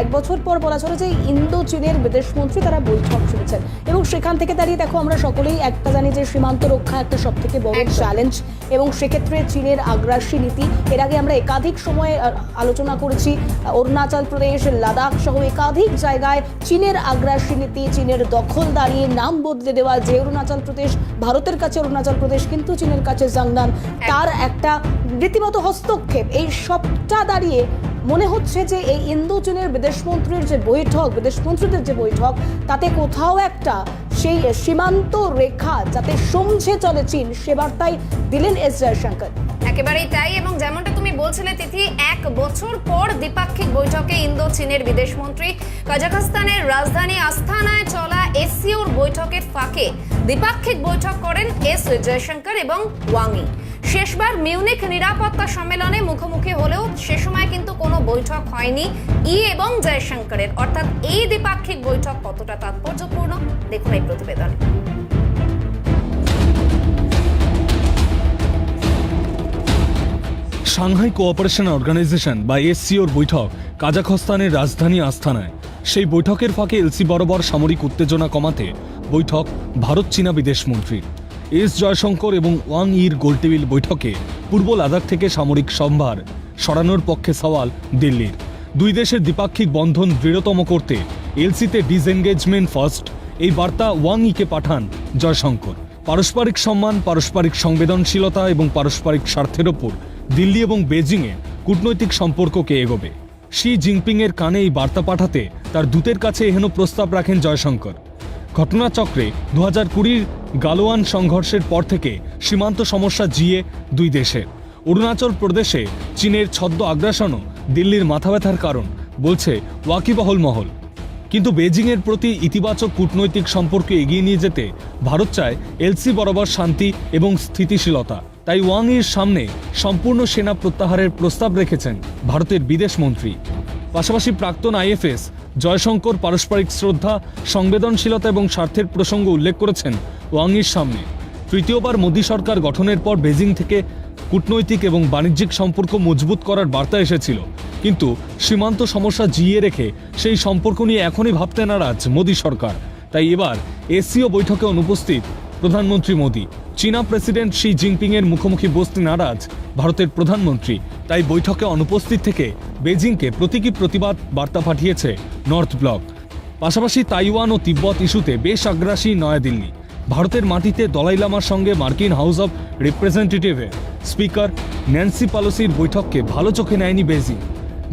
এক বছর পর বলা চলে যে ইন্দো চীনের বিদেশমন্ত্রী তারা বৈঠক শুনেছেন। এবং সেখান থেকে দাঁড়িয়ে দেখো আমরা সকলেই একটা জানি যে সীমান্ত রক্ষা একটা সব থেকে বড় চ্যালেঞ্জ এবং সেক্ষেত্রে চীনের আগ্রাসী নীতি এর আগে আমরা একাধিক সময়ে আলোচনা করেছি। অরুণাচল প্রদেশ লাদাখ সহ একাধিক জায়গায় চীনের আগ্রাসী নীতি চীনের দখল দাঁড়িয়ে নাম বদলে দেওয়া যে অরুণাচল প্রদেশ ভারতের কাছে অরুণাচল প্রদেশ কিন্তু চীনের কাছে জাংনান তার একটা রীতিমতো হস্তক্ষেপ এই সবটা দাঁড়িয়ে মনে হচ্ছে যে এই ইন্দো চীনের বিদেশমন্ত্রীর যে বৈঠক, বিদেশমন্ত্রীদের যে বৈঠক, তাতে কোথাও একটা সেই সীমান্ত রেখা যাতে সমঝে চলে চীন, সে বার্তাই দিলেন এস জয়শঙ্কর একেবারেই তাই এবং যেমনটা তুমি বলছিলে, তিথি এক বছর পর দ্বিপাক্ষিক বৈঠকে ইন্দো চীনের বিদেশমন্ত্রী কাজাখস্তানের রাজধানী আস্থানায় চলা এসসিওর বৈঠকের ফাঁকে দ্বিপাক্ষিক বৈঠক করেন এস জয়শঙ্কর এবং ওয়াংই। শেষবার মিউনিক নিরাপত্তা সম্মেলনে মুখোমুখি হলেও সে সময় কিন্তু কোনো বৈঠক হয়নি। ই এবং জয়শঙ্করের, অর্থাৎ এই দ্বিপাক্ষিক বৈঠক কতটা তাৎপর্যপূর্ণ? দেখুন এই প্রতিবেদনে। সাংহাই কোঅপারেশন অর্গানাইজেশন বা এসসিওর বৈঠক কাজাখস্তানের রাজধানী আস্থানায়। সেই বৈঠকের ফাঁকে এলসি বরাবর সামরিক উত্তেজনা কমাতে বৈঠক ভারত চীনা বিদেশমন্ত্রীর। এস জয়শঙ্কর এবং ওয়াং ইর গোলটেবিল বৈঠকে পূর্ব লাদাখ থেকে সামরিক সম্ভার সরানোর পক্ষে সওয়াল দিল্লির। দুই দেশের দ্বিপাক্ষিক বন্ধন দৃঢ়তম করতে এলসিতে ডিসএনগেজমেন্ট ফার্স্ট, এই বার্তা ওয়াং ইকে পাঠান জয়শঙ্কর। পারস্পরিক সম্মান, পারস্পরিক সংবেদনশীলতা এবং পারস্পরিক স্বার্থের ওপর দিল্লি এবং বেজিংয়ে কূটনৈতিক সম্পর্ককে এগোবে। শি জিনপিংয়ের কানে এই বার্তা পাঠাতে তার দূতের কাছে এহেন প্রস্তাব রাখেন জয়শঙ্কর। ঘটনাচক্রে দু হাজার কুড়ির গালোয়ান সংঘর্ষের পর থেকে সীমান্ত সমস্যা জিয়ে দুই দেশের অরুণাচল প্রদেশে চীনের ছদ্ম আগ্রাসনও দিল্লির মাথা ব্যথার কারণ, বলছে ওয়াকিবহল মহল। কিন্তু বেজিংয়ের প্রতি ইতিবাচক কূটনৈতিক সম্পর্ক এগিয়ে নিয়ে যেতে ভারত চায় এলসি বরাবর শান্তি এবং স্থিতিশীলতা। তাই ওয়াং এর সামনে সম্পূর্ণ সেনা প্রত্যাহারের প্রস্তাব রেখেছেন ভারতের বিদেশ মন্ত্রী। পাশাপাশি প্রাক্তন আইএফএস, জয়শঙ্কর পারস্পরিক শ্রদ্ধা, সংবেদনশীলতা এবং স্বার্থের প্রসঙ্গ উল্লেখ করেছেন ওয়াংয়ের সামনে। তৃতীয়বার মোদী সরকার গঠনের পর বেজিং থেকে কূটনৈতিক এবং বাণিজ্যিক সম্পর্ক মজবুত করার বার্তা এসেছিল। কিন্তু সীমান্ত সমস্যা জিইয়ে রেখে সেই সম্পর্ক নিয়ে এখনই ভাবতে নারাজ মোদী সরকার। তাই এবার এসিও বৈঠকে অনুপস্থিত প্রধানমন্ত্রী মোদী। চীনা প্রেসিডেন্ট শি জিনপিংয়ের মুখোমুখি বসতে নারাজ ভারতের প্রধানমন্ত্রী। তাই বৈঠকে অনুপস্থিত থেকে বেজিংকে প্রতীকী প্রতিবাদ বার্তা পাঠিয়েছে নর্থ ব্লক। পাশাপাশি তাইওয়ান ও তিব্বত ইস্যুতে বেশ আগ্রাসী নয়াদিল্লি। ভারতের মাটিতে দলাই লামার সঙ্গে মার্কিন হাউস অব রিপ্রেজেন্টেটিভের স্পিকার ন্যান্সি পালোসির বৈঠককে ভালো চোখে নেয়নি বেজিং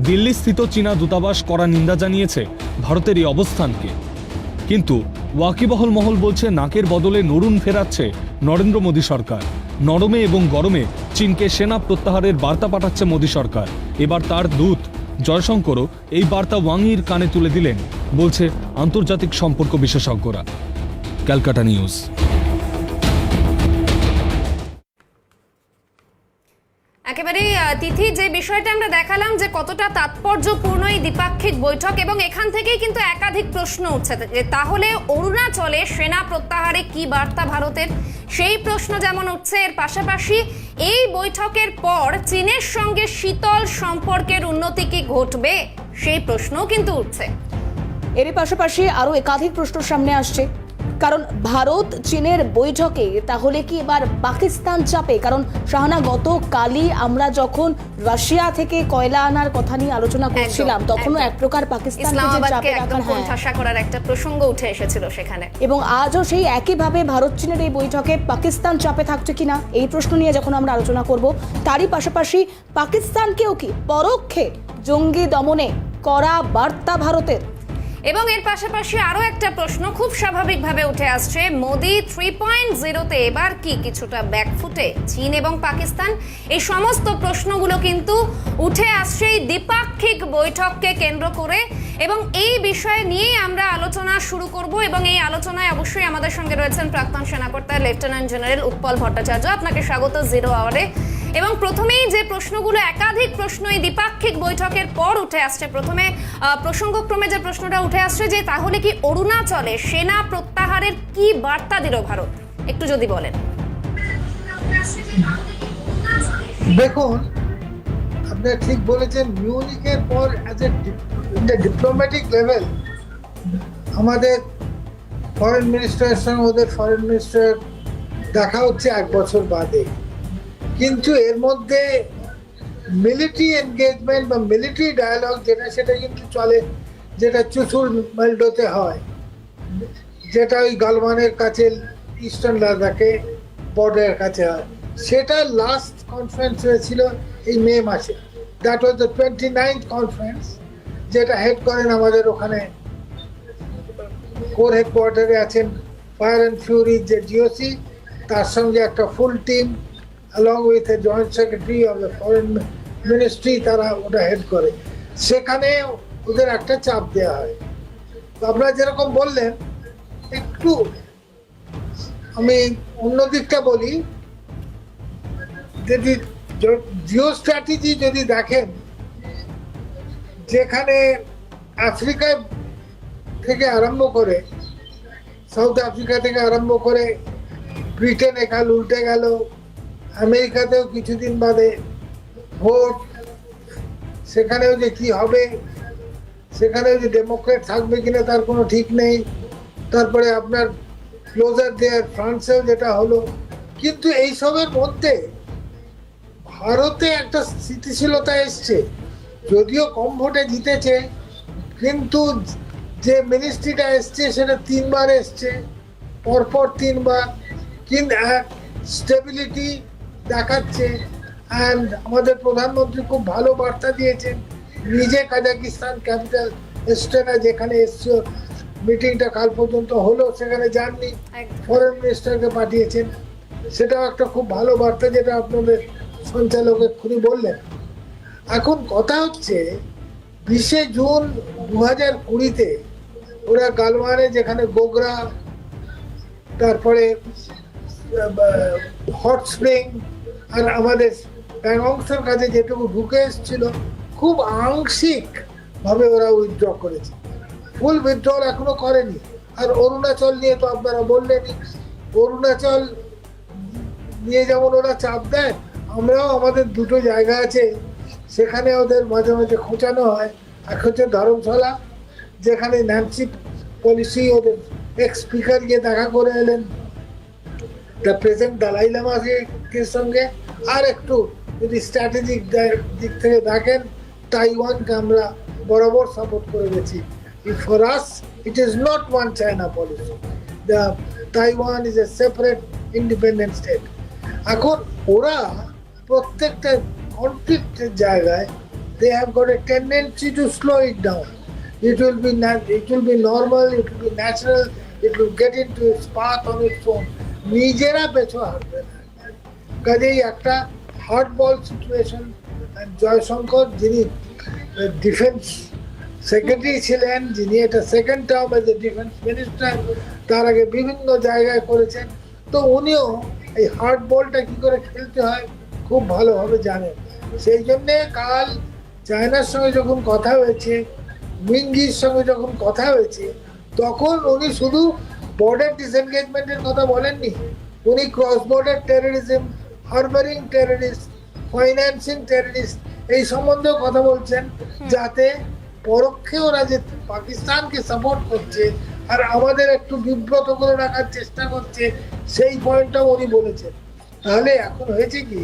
দিল্লি স্থিত চীনা দূতাবাস করা নিন্দা জানিয়েছে ভারতের এই অবস্থানকে। কিন্তু ওয়াকিবহল মহল বলছে নাকের বদলে নরুন ফেরাচ্ছে নরেন্দ্র মোদী সরকার। নরমে এবং গরমে চীনকে সেনা প্রত্যাহারের বার্তা পাঠাচ্ছে মোদী সরকার। এবার তার দূত, জয়শঙ্করও এই বার্তা ওয়াংইর কানে তুলে দিলেন, বলছে আন্তর্জাতিক সম্পর্ক বিশেষজ্ঞরা। ক্যালকাটা নিউজ। একেবারেই আহ, তিথি যে বিষয়টা আমরা দেখালাম যে কতটা তাৎপর্যপূর্ণ এই দ্বিপাক্ষিক বৈঠক এবং এখান থেকেই কিন্তু একাধিক প্রশ্ন উঠছে। তাহলে অরুণাচলে সেনা প্রত্যাহারে কি বার্তা ভারতের? সেই প্রশ্ন যেমন উঠছে এর পাশাপাশি এই বৈঠকের পর চীনের সঙ্গে শীতল সম্পর্কের উন্নতি কি ঘটবে? সেই প্রশ্নও কিন্তু উঠছে। এরই পাশাপাশি আরও একাধিক প্রশ্ন সামনে আসছে। কারণ ভারত চীনের বৈঠকে তাহলে কি এবার পাকিস্তান চাপে? কারণ শাহানা গতকালই আমরা যখন রাশিয়া থেকে কয়লা আনার কথা নিয়ে আলোচনা করছিলাম তখনও। এক প্রকার কোণঠাসা করার একটা প্রসঙ্গ উঠে এসেছিল সেখানে। এবং আজও সেই একইভাবে ভারত চীনের এই বৈঠকে পাকিস্তান চাপে থাকছে কিনা এই প্রশ্ন নিয়ে যখন আমরা আলোচনা করব তারই পাশাপাশি পাকিস্তানকেও কি পরোক্ষে জঙ্গি দমনে করা বার্তা ভারতের? এবং এর পাশাপাশি আরও একটা প্রশ্ন খুব স্বাভাবিকভাবে উঠে আসছে। মোদি থ্রি পয়েন্ট জিরোতে এবার কি কিছুটা ব্যাকফুটে? চীন এবং পাকিস্তান, এই সমস্ত প্রশ্নগুলো কিন্তু উঠে আসছে এই দ্বিপাক্ষিক বৈঠককে কেন্দ্র করে। এবং এই বিষয় নিয়েই আমরা আলোচনা শুরু করব এবং এই আলোচনায় অবশ্যই আমাদের সঙ্গে রয়েছেন প্রাক্তন সেনাকর্তা লেফটেন্যান্ট জেনারেল উৎপল ভট্টাচার্য। আপনাকে স্বাগত জিরো আওয়ারে। এবং প্রথমেই যে প্রশ্নগুলো, একাধিক প্রশ্ন এই দ্বিপাক্ষিক বৈঠকের পর উঠে আসছে। প্রথমে প্রসঙ্গক্রমে যে প্রশ্নটা উঠে আসছে যে, তাহলে কি অরুণাচলে সেনা প্রত্যাহারের কি বার্তা দিল ভারত? একটু যদি বলেন। দেখুন, আপনি ঠিক বলেছেন মিউনিকের পর অ্যাজ এ ডিপ্লোম্যাটিক লেভেল আমাদের ফরেন মিনিস্টারের সঙ্গে ওদের ফরেন মিনিস্টার দেখা হচ্ছে এক বছর বাদে। কিন্তু এর মধ্যে মিলিটারি এনগেজমেন্ট বা মিলিটারি ডায়ালগ যেটা, সেটা কিন্তু চলে, যেটা চুচুর মেল্ডোতে হয়। যেটা ওই গালওয়ানের কাছে, ইস্টার্ন লাদাখে বর্ডারের কাছে হয়। সেটা লাস্ট কনফারেন্স হয়েছিল এই মে মাসে। That was the twenty ninth conference যেটা হেড করেন আমাদের ওখানে কোর হেডকোয়ার্টারে আছেন ফায়ার অ্যান্ড ফিউরি যে জিওসি তার সঙ্গে একটা full team along with a joint secretary of the foreign ministry তারা ওটা হেড করে। সেখানে ওদের একটা চাপ দেওয়া হয়। তো আপনারা যেরকম বললেন, একটু আমি অন্য দিকটা বলি। যদি জিও স্ট্র্যাটেজি যদি দেখেন, যেখানে আফ্রিকায় থেকে আরম্ভ করে, সাউথ আফ্রিকা থেকে আরম্ভ করে, ব্রিটেনে কাল উল্টে গেল আমেরিকাতেও কিছুদিন বাদে ভোট, সেখানেও যে কি হবে, সেখানেও যে ডেমোক্রেট থাকবে কিনা তার কোনো ঠিক নেই। তারপরে আপনার ক্লোজার দেয়ার ফ্রান্সেও যেটা হলো। কিন্তু এইসবের মধ্যে ভারতে একটা স্থিতিশীলতা এসছে। যদিও কম ভোটে জিতেছে, কিন্তু যে মিনিস্ট্রিটা এসছে সেটা তিনবার এসছে, পরপর তিনবার। কিন্তু স্টেবিলিটি দেখাচ্ছে। অ্যান্ড আমাদের প্রধানমন্ত্রী খুব ভালো বার্তা দিয়েছেন। নিজে কাজাকিস্তান ক্যাপিটাল এস্টেনা যেখানে এসছে মিটিংটা কাল পর্যন্ত হলো সেখানে যাননি। ফরেন মিনিস্টারকে পাঠিয়েছেন। সেটাও একটা খুব ভালো বার্তা যেটা আপনাদের সঞ্চালক এক্ষুনি বললেন। এখন কথা হচ্ছে বিশে জুন দু হাজার কুড়িতে ওরা গালওয়ানে যেখানে গোগরা তারপরে হট স্প্রিং আর আমাদের অংশের কাছে যেটুকু ঢুকে এসেছিল, খুব আংশিক ভাবে ওরা উইথড্র করেছে। ফুল উইথড্রল এখনও করেনি। আর অরুণাচল নিয়ে তো আপনারা বললেনই, অরুণাচল নিয়ে যেমন ওরা চাপ দেয়, আমরাও আমাদের দুটো জায়গা আছে, সেখানে ওদের মাঝে মাঝে খোঁচানো হয়। এক হচ্ছে ধর্মশালা, যেখানে ন্যান্সি পলিসি ওদের এক্স স্পিকার গিয়ে দেখা করে এলেন। দ্য প্রেজেন্ট দালাই লামাকে সঙ্গে আর একটু যদি স্ট্র্যাটেজিক দিক থেকে দেখেন তাইওয়ানকে আমরা বরাবর সাপোর্ট করে গেছি। For us it is not one China policy the Taiwan is a separate independent state এখন ওরা প্রত্যেকটা কনফ্লিক্টের জায়গায় they have got a tendency to slow it down it will be nat- it will be normal, it will be natural, it will get into its path on its own. নিজেরা পেছো হাঁটবে না। কাজেই একটা হট বল situation Jaishankar যিনি defence secretary ছিলেন, যিনি এটা second term as a defence minister তার আগে বিভিন্ন জায়গায় করেছেন। তো উনিও এই হার্ড বলটা কি করে খেলতে হয় খুব ভালোভাবে জানেন। সেই জন্যে কাল চায়নার সঙ্গে যখন কথা হয়েছে উইঙ্গির সঙ্গে যখন কথা হয়েছে, তখন উনি শুধু বর্ডার ডিসএনগেজমেন্টের কথা বলেননি? উনি cross border terrorism harbouring terrorist financing terrorist এই সম্বন্ধেও কথা বলছেন যাতে পরোক্ষে ওরা যে পাকিস্তানকে সাপোর্ট করছে আর আমাদের একটু বিব্রত করে রাখার চেষ্টা করছে সেই পয়েন্টটাও উনি বলেছেন। তাহলে এখন হয়েছে কি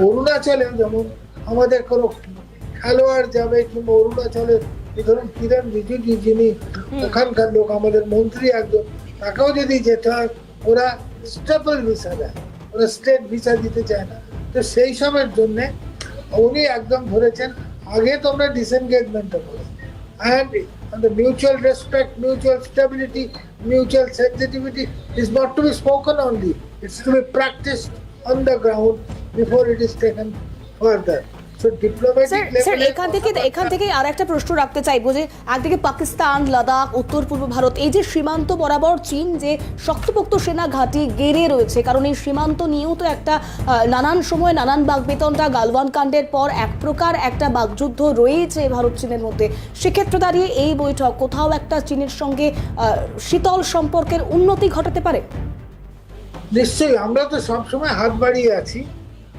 অরুণাচলে যেমন আমাদের কোনো খেলোয়াড় যাবে কিংবা অরুণাচলের ধরুন কিরণ রিজিজু যিনি ওখানকার লোক আমাদের মন্ত্রী একজন তাকেও যদি যেতে হয় ওরা স্টেপল ভিসা দেয় ওরা স্টেট ভিসা দিতে চায় না তো সেই সবের জন্যে উনি একদম ধরেছেন আগে তোমরা ডিসএনগেজমেন্টটা করো and mutual respect, mutual stability, mutual sensitivity is not to be spoken only. It's to be practiced on the ground before it is taken further. Sir এখান থেকে এখান থেকে আর একটা প্রশ্ন রাখতে চাইব যে একদিকে পাকিস্তান লাদাখ উত্তর পূর্ব ভারত এই যে সীমান্ত বরাবর চীন যে শক্তপোক্ত সেনা ঘাঁটি গেড়ে রয়েছে কারণ এই সীমান্ত নিয়েও তো একটা নানান সময় নানান বাগবেতনটা গালওয়ান কাণ্ডের পর এক প্রকার একটা বাগযুদ্ধ রয়েছে ভারত চীনের মধ্যে। সেক্ষেত্রে দাঁড়িয়ে এই বৈঠক কোথাও একটা চীনের সঙ্গে শীতল সম্পর্কের উন্নতি ঘটাতে পারে? নিশ্চয়ই আমরা তো সবসময় হাত বাড়িয়ে আছি।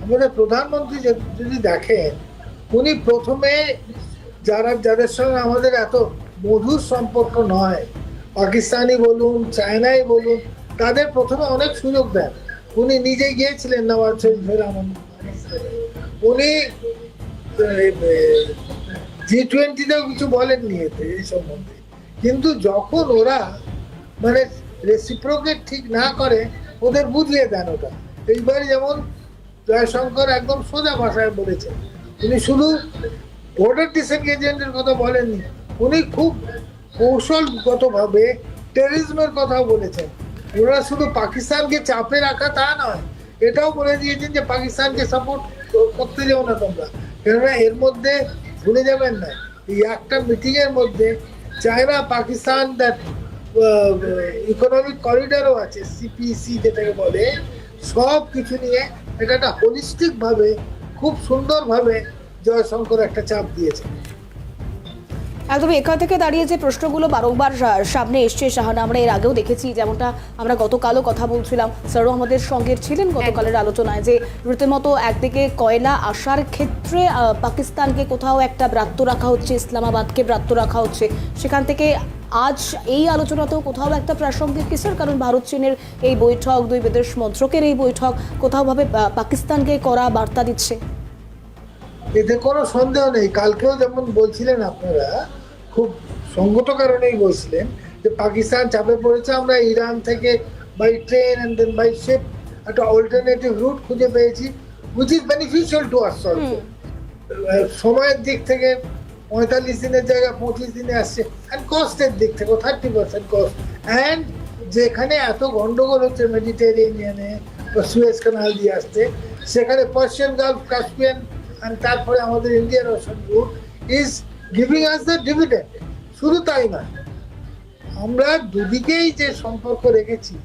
আমাদের প্রধানমন্ত্রী যদি- দেখেন, উনি প্রথমে যারা যাদের সঙ্গে আমাদের এত মধুর সম্পর্ক নয়, পাকিস্তানি বলুন, চায়নাই বলুন, তাদের প্রথমে অনেক সুযোগ দেন। উনি নিজে গিয়েছিলেন নওয়াজ শরীফের। উনি জি টোয়েন্টিতেও কিছু বলেননি এতে এই সম্বন্ধে। কিন্তু যখন ওরা মানে রেসিপ্রোকেট ঠিক না করে, ওদের বুঝিয়ে দেন ওটা। এইবার যেমন জয়শঙ্কর একদম সোজা ভাষায় বলেছেন। উনি শুধু বর্ডার ডিসেন্গেজমেন্টের কথা বলেননি, উনি খুব কৌশলগতভাবে টেরিজমের কথাও বলেছেন। ওনারা শুধু পাকিস্তানকে চাপে রাখা তা নয়, এটাও বলে দিয়েছেন যে পাকিস্তানকে সাপোর্ট করতে যাও না তোমরা। কেননা এর মধ্যে ভুলে যাবেন না, এই একটা মিটিংয়ের মধ্যে চায়না, পাকিস্তান দ্যাট ইকোনমিক করিডরও আছে সিপিসি যেটাকে বলে সব কিছু নিয়ে এটা একটা হোলিস্টিক ভাবে খুব সুন্দরভাবে জয়শঙ্কর একটা চাপ দিয়েছে। একদম এখান থেকে দাঁড়িয়ে যে প্রশ্নগুলো বারংবার সামনে এসছে শাহানা আমরা এর আগেও দেখেছি যেমনটা আমরা গতকালও কথা বলছিলাম। স্যারও আমাদের সঙ্গে ছিলেন গতকালের আলোচনায় যে রীতিমতো একদিকে কয়লা আসার ক্ষেত্রে আহ, পাকিস্তানকে কোথাও একটা ব্রাত্য রাখা হচ্ছে ইসলামাবাদকে ব্রাত্য রাখা হচ্ছে সেখান থেকে আজ এই আলোচনাতেও কোথাও একটা প্রাসঙ্গিক কি স্যার কারণ ভারত চীনের এই বৈঠক দুই বিদেশ মন্ত্রকের এই বৈঠক কোথাওভাবে পাকিস্তানকে করা বার্তা দিচ্ছে? এতে কোনো সন্দেহ নেই। কালকেও যেমন বলছিলেন আপনারা খুব সঙ্গত কারণেই বলছিলেন যে পাকিস্তান চাপে পড়েছে। আমরা ইরান থেকে by train and then by ship একটা অল্টারনেটিভ রুট খুঁজে পেয়েছি which is beneficial to us সময়ের দিক থেকে পঁয়তাল্লিশ দিনের জায়গায় পঁচিশ দিনে আসছে। অ্যান্ড কস্টের দিক থেকে থার্টি পার্সেন্ট কস্ট অ্যান্ড যেখানে এত গন্ডগোল হচ্ছে মেডিটেরিয়ানিয়ানে বা সুয়েজ কানাল দিয়ে আসতে, সেখানে পার্সিয়ান গালফ কাস্পিয়ান অ্যান্ড তারপরে আমাদের Indian ocean route is giving us the dividend শুধু তাই নয়, আমরা দুদিকেই যে সম্পর্ক রেখেছি,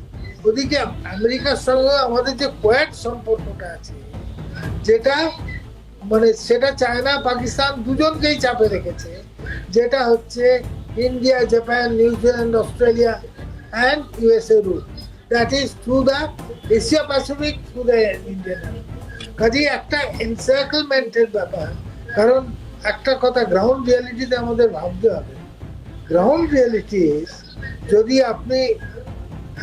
ওদিকে আমেরিকার সঙ্গে আমাদের যে কোয়াড সম্পর্কটা আছে, যেটা মানে সেটা চায়না, পাকিস্তান দুজনকেই চাপে রেখেছে। যেটা হচ্ছে India, Japan New Zealand Australia and USA route that is through the Asia Pacific through the Indian কাজেই একটা এনসার্কেলমেন্টের ব্যাপার। কারণ একটা কথা গ্রাউন্ড রিয়ালিটিতে আমাদের ভাবতে হবে। গ্রাউন্ড রিয়ালিটি যদি আপনি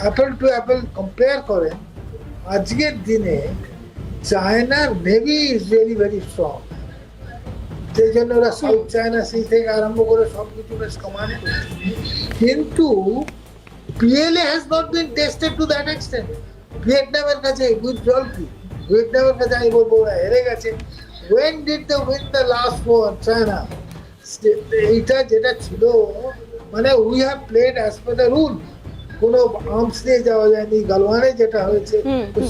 অ্যাপেল টু অ্যাপেল কম্পেয়ার করেন, আজকের দিনে চায়নার navy is very very strong সেই জন্য ওরা সাউথ চায়না সি থেকে আরম্ভ করে সব কিছু বেশ কমান্ড কিন্তু PLA has not been tested to that extent ভিয়েতনামের কাছে উইথড্রল কি? ভিয়েতনামের কাছে আমি বলব ওরা হেরে গেছে। When did the win the last war China এইটা যেটা ছিল মানে we have played as per the rule কোনো আর্মস নিয়ে যাওয়া যায়নি গালওয়ানে যেটা হয়েছে।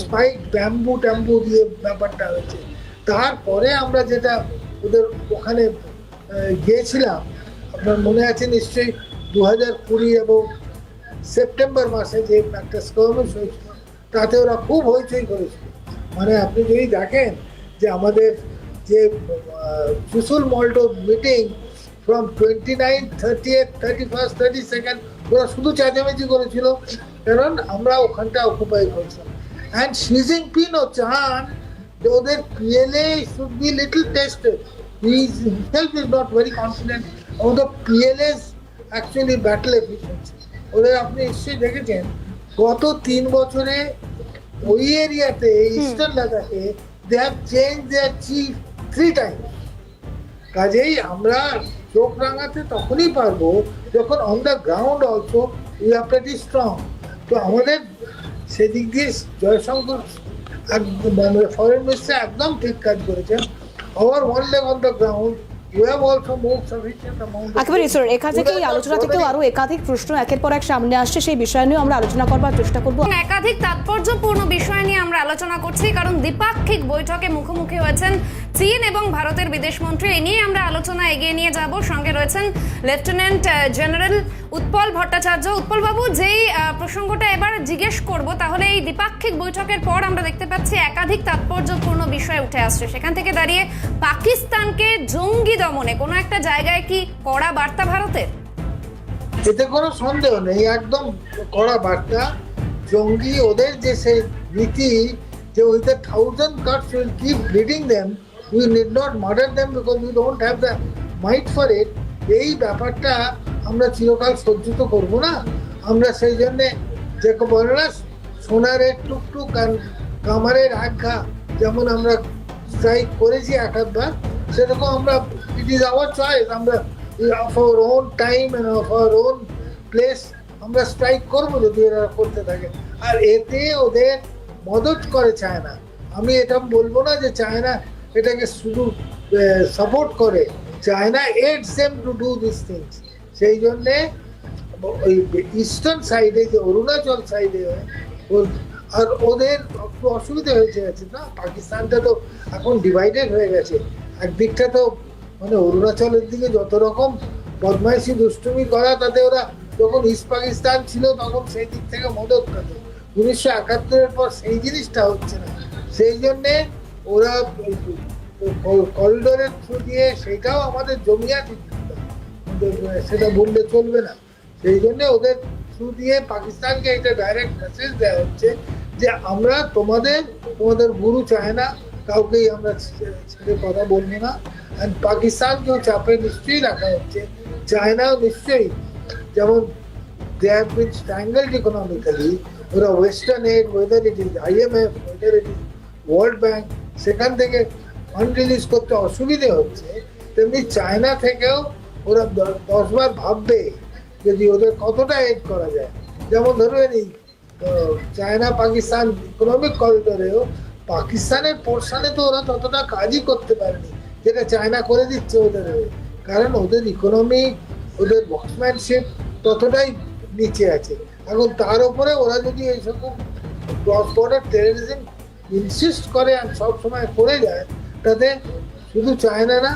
স্পাইক ব্যাম্বু ট্যাম্বু দিয়ে ব্যাপারটা হয়েছে তারপরে আমরা যেটা ওদের ওখানে গিয়েছিলাম আপনার মনে আছে নিশ্চয়ই দু হাজার কুড়ি এবং সেপ্টেম্বর মাসে যে একটা স্কর্মিশ হয়েছিল তাতে ওরা খুব হইচই করেছিল মানে আপনি যদি দেখেন যে আমাদের যে Chushul Moldo meeting from twenty nine thirty eight thirty first thirty second ওরা শুধু চেঁচামেচি করেছিল। কারণ আমরা ওখানটা অকুপাই করেছিলাম। অ্যান্ড সিজিং পিনও চান যে ওদের PLA should be little tested he himself is not very confident আমাদের পিএলএস অ্যাকচুয়ালি ব্যাটল এফিসিয়েন্সি ওদের আপনি নিশ্চয়ই দেখেছেন গত তিন বছরে ওই এরিয়াতে ইস্টার্ন লাদাখে they have change their chief three time কাজেই আমরা চোখ রাঙাতে তখনই পারব যখন on the ground also you are pretty strong তো আমাদের সেদিক দিয়ে জয়শঙ্কর মানে ফরেন মিনিস্টার একদম ঠিক কাজ করেছেন। Our one leg on the ground একেবারে স্যার এখান থেকে এই আলোচনা থেকেও আরও একাধিক প্রশ্ন একের পর এক সামনে আসছে সেই বিষয় নিয়েও আমরা আলোচনা করবার চেষ্টা করব। একাধিক তাৎপর্যপূর্ণ বিষয় নিয়ে আমরা আলোচনা করছি কারণ দ্বিপাক্ষিক বৈঠকে মুখোমুখি হয়েছেন চীন এবং ভারতের বিদেশমন্ত্রী এ নিয়ে আমরা আলোচনা এগিয়ে নিয়ে যাব। সঙ্গে রয়েছেন লেফটেন্যান্ট জেনারেল উৎপল ভট্টাচার্য। উৎপল বাবু যেই প্রসঙ্গটা এবার জিজ্ঞেস করব, তাহলে এই দ্বিপাক্ষিক বৈঠকের পর আমরা দেখতে পাচ্ছি একাধিক তাৎপর্যপূর্ণ বিষয় উঠে আসছে। সেখান থেকে দাঁড়িয়ে পাকিস্তানকে জঙ্গি দমনে কোনো একটা জায়গায় কি কড়া বার্তা ভারতের? এতে কোনো সন্দেহ নেই, একদম কড়া বার্তা। জঙ্গি ওদের যে সেই নীতি, যে with the thousand cards will keep bleeding them we need not murder them because we don't have the might for it এই ব্যাপারটা আমরা চিরকাল সহ্য তো করব না। আমরা সেই জন্যে যে বলে না সোনারের টুকটুক কামারের আজ্ঞা যেমন আমরা স্ট্রাইক করেছি এক আধবার সেরকম আমরা ইট ইজ আওয়ার চয়েস আমরা of our own time and of our own place আমরা স্ট্রাইক করব যদি এরা করতে থাকে। আর এতে ওদের মদত করে চায়না আমি এটা বলব না যে চায়না এটাকে শুধু সাপোর্ট করে। China aids same to do this things সেই জন্যে ওই ইস্টার্ন সাইডে যে অরুণাচল সাইডে আর ওদের একটু অসুবিধা হয়েছে গেছে না? পাকিস্তানটা তো এখন ডিভাইডেড হয়ে গেছে। একদিকটা তো মানে অরুণাচলের দিকে যত রকম বদমাইশি, দুষ্টুমি করা, তাতে ওরা যখন ইস্ট পাকিস্তান ছিল, তখন সেই দিক থেকে মদত পেত। উনিশশো একাত্তরের পর সেই জিনিসটা হচ্ছে না। সেই জন্যে ওরা করিডোরের থ্রু দিয়ে সেটাও আমাদের জমিয়াতি সেটা বললে চলবে না। সেই জন্য ওদের থ্রু দিয়ে পাকিস্তানকে এটা ডাইরেক্ট মেসেজ দেওয়া হচ্ছে যে আমরা তোমাদের তোমাদের গুরু চায় না, কাউকেই আমরা ছে- ছেড়ে কথা বলব না। অ্যান্ড পাকিস্তানকেও চাপে নিশ্চয়ই রাখা হচ্ছে। চায়নাও নিশ্চয়ই। যেমন they have been strangled economically, ওরা western aid whether it is IMF whether it is World Bank সেখান থেকে ফান্ড করতে অসুবিধে হচ্ছে। তেমনি চায়না থেকেও ওরা দশবার ভাববে যদি ওদের কতটা এড করা যায়। যেমন ধরুন এই চায়না, পাকিস্তান ইকোনমিক করিডোরেও পাকিস্তানের পোর্শনে তো ওরা ততটা কাজই করতে পারেনি, যেটা চায়না করে দিচ্ছে ওদের। কারণ ওদের ইকোনমি ওদের বক্সম্যানশিপ ততটাই নিচে আছে। এখন তার উপরে ওরা যদি এইসব ক্রস বর্ডার টেরোরিজম ইনসিস্ট করে আর সব সময় করে যায় তাতে শুধু চায়না না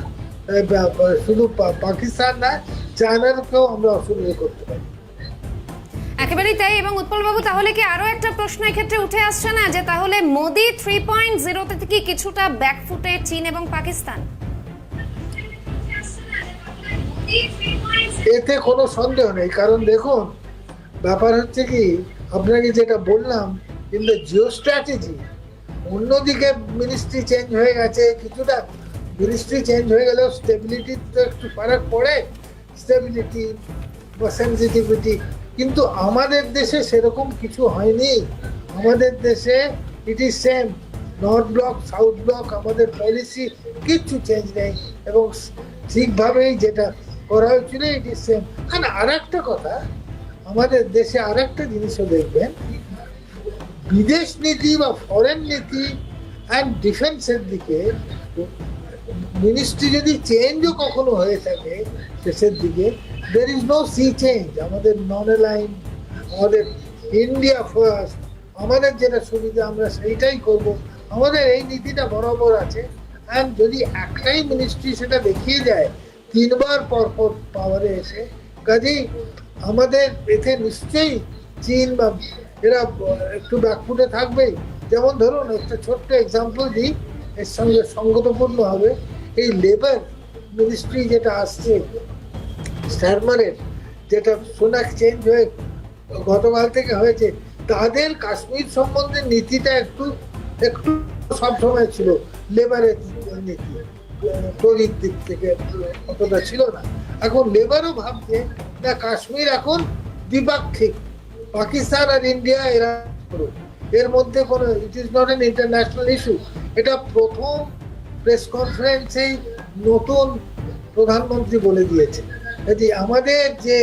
শুধু পাকিস্তান না চায়নারকেও আমরা অসুবিধা করতে পারি। একেবারেই তাই এবং উৎপলবাবু তাহলে কি আরও একটা প্রশ্ন এক্ষেত্রে উঠে আসছে না যে তাহলে মোদি থ্রি পয়েন্ট জিরোতে কি কিছুটা ব্যাকফুটে চীন এবং পাকিস্তান? এতে কোনো সন্দেহ নেই কারণ দেখুন ব্যাপার হচ্ছে কি আপনাকে যেটা বললাম ইন দ্য জিও স্ট্র্যাটেজি অন্যদিকে মিনিস্ট্রি চেঞ্জ হয়ে গেছে, কিছুটা মিনিস্ট্রি চেঞ্জ হয়ে গেলেও স্টেবিলিটি তো একটু ফারাক পড়ে। স্টেবিলিটি বা সেন্সিটিভিটি কিন্তু আমাদের দেশে সেরকম কিছু হয়নি। আমাদের দেশে it is same North Block South Block আমাদের পলিসি কিচ্ছু চেঞ্জ নেই। এবং ঠিকভাবেই যেটা করা হয়েছিল ইট ইজ সেম আর একটা কথা, আমাদের দেশে আর একটা জিনিসও দেখবেন বিদেশ নীতি বা ফরেন নীতি অ্যান্ড ডিফেন্সের দিকে মিনিস্ট্রি যদি চেঞ্জও কখনো হয়ে থাকে শেষের দিকে there is no sea change আমাদের নন লাইন আমাদের ইন্ডিয়া ফার্স্ট আমাদের যেটা সুবিধা আমরা সেইটাই করব। আমাদের এই নীতিটা বরাবর আছে। অ্যান্ড যদি একটাই মিনিস্ট্রি সেটা দেখিয়ে যায় তিনবার পর পর পাওয়ারে এসে, কাজেই আমাদের এতে নিশ্চয়ই চীন বা এরা একটু ব্যাকফুটে থাকবেই। যেমন ধরুন, একটা ছোট্ট এক্সাম্পল দিই, এর সঙ্গে সঙ্গতপূর্ণ হবে। এই লেবার মিনিস্ট্রি যেটা আসছে স্টারমারের যেটা সোনাক চেঞ্জ হয়ে, গতকাল থেকে হয়েছে, তাদের কাশ্মীর সম্বন্ধে নীতিটা একটু একটু সবসময় ছিল। লেবারের নীতি তৈরির দিক থেকে অতটা ছিল না। এখন লেবারও ভাবছে, না, কাশ্মীর এখন দ্বিপাক্ষিক। পাকিস্তান আর ইন্ডিয়া এরা। এর মধ্যে কোনো it is not an international issue এটা প্রথম প্রেস কনফারেন্সেই নতুন প্রধানমন্ত্রী বলে দিয়েছে। কাজে আমাদের যে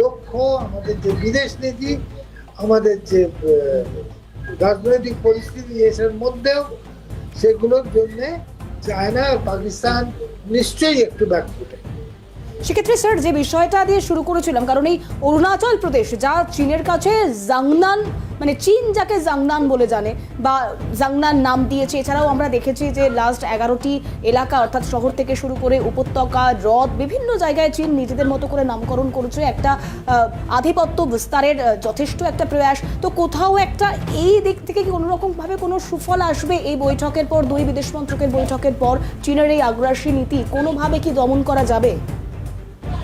লক্ষ্য, আমাদের যে বিদেশ নীতি, আমাদের যে রাজনৈতিক পরিস্থিতি এসের মধ্যেও সেগুলোর জন্যে চায়না আর পাকিস্তান নিশ্চয়ই একটু ব্যাকফুটে সেক্ষেত্রে স্যার, যে বিষয়টা দিয়ে শুরু করেছিলাম, কারণ এই অরুণাচল প্রদেশ, যা চীনের কাছে জাংনান মানে চীন যাকে জাংনান বলে জানে, বা জাংনান নাম দিয়েছে, এছাড়াও আমরা দেখেছি যে লাস্ট এগারোটি এলাকা, অর্থাৎ শহর থেকে শুরু করে উপত্যকা, হ্রদ, বিভিন্ন জায়গায় চীন নিজেদের মতো করে নামকরণ করেছে, একটা আধিপত্য বিস্তারের যথেষ্ট একটা প্রয়াস। তো কোথাও একটা এই দিক থেকে কি কোনোরকমভাবে কোনো সুফল আসবে এই বৈঠকের পর, দুই বিদেশ মন্ত্রকের বৈঠকের পর, চীনের এই আগ্রাসী নীতি কোনোভাবে কি দমন করা যাবে?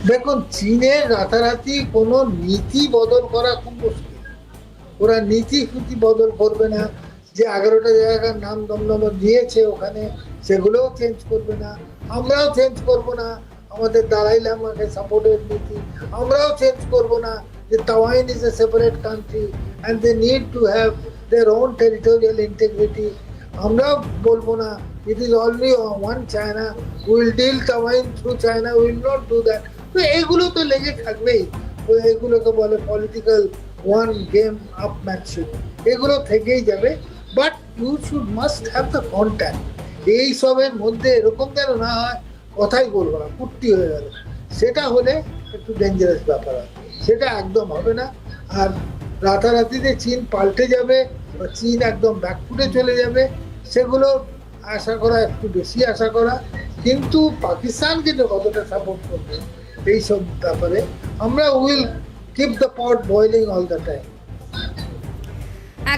দেখুন চীনের রাতারাতি কোনো নীতি বদল করা খুব মুশকিল। ওরা নীতি ফুতি বদল করবে না, যে এগারোটা জায়গার নাম দমদম দিয়েছে ওখানে, সেগুলোও চেঞ্জ করবে না। আমরাও চেঞ্জ করব না, আমাদের দালাই লামাকে সাপোর্টের নীতি। আমরাও চেঞ্জ করব না যে Taiwan is a separate country and they need to have their own territorial integrity আমরাও বলব না it is only one China will deal Taiwan through China will not do that তো এগুলো তো লেগে থাকবেই। তো এগুলোকে বলে political one game up manship এগুলো থেকেই যাবে। But you should must have the contact এই সবের মধ্যে এরকম যেন না হয়, কথাই বলব না কুর্তি হয়ে গেল। সেটা হলে একটু ডেঞ্জারাস ব্যাপার হয়। সেটা একদম হবে না। আর রাতারাতিতে চীন পাল্টে যাবে বা চীন একদম ব্যাকফুটে চলে যাবে, সেগুলো আশা করা একটু বেশি আশা করা। কিন্তু পাকিস্তানকে যে কতটা সাপোর্ট করবে? এইসব ব্যাপারে। আমরা will keep the pot boiling all the time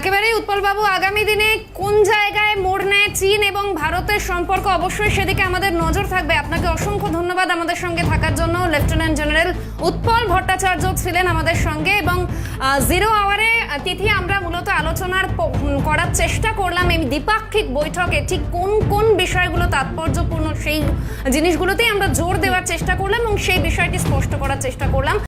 একেবারেই উৎপলবাবু, আগামী দিনে কোন জায়গায় মোড় নেয় চীন এবং ভারতের সম্পর্ক? অবশ্যই সেদিকে আমাদের নজর থাকবে। আপনাকে অসংখ্য ধন্যবাদ আমাদের সঙ্গে থাকার জন্য। লেফটেন্যান্ট জেনারেল উৎপল ভট্টাচার্য ছিলেন আমাদের সঙ্গে এবং জিরো আওয়ারে তিথি আমরা মূলত আলোচনার করার চেষ্টা করলাম। এই দ্বিপাক্ষিক বৈঠকে ঠিক কোন কোন বিষয়গুলো তাৎপর্যপূর্ণ সেই জিনিসগুলোতেই আমরা জোর দেওয়ার চেষ্টা করলাম এবং সেই বিষয়টি স্পষ্ট করার চেষ্টা করলাম।